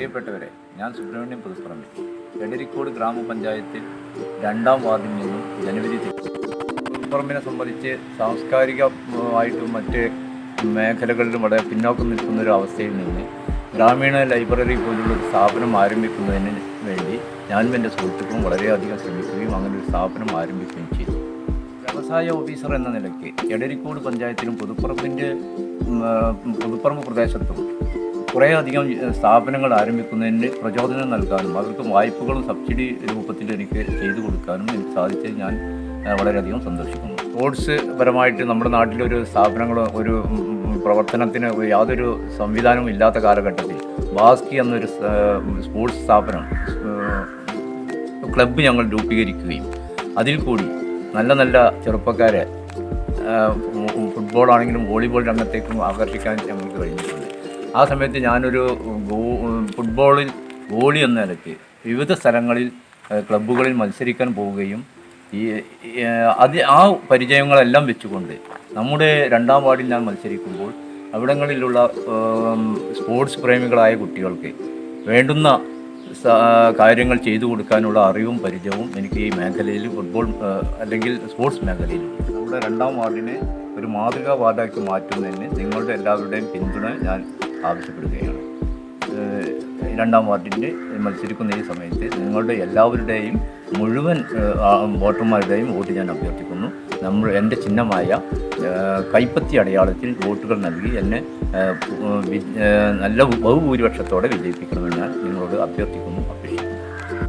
പ്രിയപ്പെട്ടവരെ ഞാൻ സുബ്രഹ്മണ്യം പുതുപ്പറമ്പ് എടരിക്കോട് ഗ്രാമപഞ്ചായത്തിൽ രണ്ടാം വാർഡിൽ നിന്നും ജനുവരി പുതുപ്പറമ്പിനെ സംബന്ധിച്ച് സാംസ്കാരികമായിട്ടും മറ്റ് മേഖലകളിലും വളരെ പിന്നോക്കം നിൽക്കുന്ന ഒരു അവസ്ഥയിൽ നിന്ന് ഗ്രാമീണ ലൈബ്രറി പോലുള്ള ഒരു സ്ഥാപനം ആരംഭിക്കുന്നതിന് വേണ്ടി ഞാനും എന്റെ സുഹൃത്തുക്കളും വളരെയധികം ശ്രമിക്കുകയും അങ്ങനെ ഒരു സ്ഥാപനം ആരംഭിക്കുകയും ചെയ്തു. വ്യവസായ ഓഫീസർ എന്ന നിലയ്ക്ക് എടരിക്കോട് പഞ്ചായത്തിലും പുതുപ്പറമ്പിന്റെ പുതുപ്പറമ്പ് പ്രദേശത്തും കുറേയധികം അധികം സ്ഥാപനങ്ങൾ ആരംഭിക്കുന്നതിന് പ്രചോദനം നൽകാനും അവർക്ക് വായ്പകളും സബ്സിഡി രൂപത്തിൽ എനിക്ക് ചെയ്തു കൊടുക്കാനും എനിക്ക് സാധിച്ചത് ഞാൻ വളരെയധികം സന്തോഷിക്കുന്നു. സ്പോർട്സ് പരമായിട്ട് നമ്മുടെ നാട്ടിലൊരു സ്ഥാപനങ്ങളോ ഒരു പ്രവർത്തനത്തിന് യാതൊരു സംവിധാനവും ഇല്ലാത്ത കാലഘട്ടത്തിൽ ബാസ്കി എന്നൊരു സ്പോർട്സ് സ്ഥാപനം ക്ലബ്ബ് ഞങ്ങൾ രൂപീകരിക്കുകയും അതിൽ കൂടി നല്ല നല്ല ചെറുപ്പക്കാരെ ഫുട്ബോൾ ആണെങ്കിലും വോളിബോൾ രംഗത്തേക്കും ആകർഷിക്കാൻ ഞങ്ങൾക്ക് കഴിഞ്ഞിട്ടുണ്ട്. ആ സമയത്ത് ഞാനൊരു ഫുട്ബോളിൽ ഗോളി എന്ന നിലയ്ക്ക് വിവിധ സ്ഥലങ്ങളിൽ ക്ലബ്ബുകളിൽ മത്സരിക്കാൻ പോവുകയും ഈ അത് ആ പരിചയങ്ങളെല്ലാം വെച്ചുകൊണ്ട് നമ്മുടെ രണ്ടാം വാർഡിൽ ഞാൻ മത്സരിക്കുമ്പോൾ അവിടങ്ങളിലുള്ള സ്പോർട്സ് പ്രേമികളായ കുട്ടികൾക്ക് വേണ്ടുന്ന കാര്യങ്ങൾ ചെയ്തു കൊടുക്കാനുള്ള അറിവും പരിചയവും എനിക്ക് ഈ മേഖലയിൽ ഫുട്ബോൾ അല്ലെങ്കിൽ സ്പോർട്സ് മേഖലയിൽ നമ്മുടെ രണ്ടാം വാർഡിനെ ഒരു മാതൃകാ വാർഡാക്കി മാറ്റുന്നതിന് നിങ്ങളുടെ എല്ലാവരുടെയും പിന്തുണ ഞാൻ ആവശ്യപ്പെടുകയാണ്. രണ്ടാം വാർഡിന്റെ മത്സരിക്കുന്ന ഈ സമയത്ത് നിങ്ങളുടെ എല്ലാവരുടെയും മുഴുവൻ വോട്ടർമാരുടെയും വോട്ട് ഞാൻ അഭ്യർത്ഥിക്കുന്നു. നമ്മൾ എന്റെ ചിഹ്നമായ കൈപ്പത്തി അടയാളത്തിൽ വോട്ടുകൾ നൽകി എന്നെ നല്ല ബഹുഭൂരിപക്ഷത്തോടെ വിജയിപ്പിക്കണമെന്ന് നിങ്ങളോട് അഭ്യർത്ഥിക്കുന്നു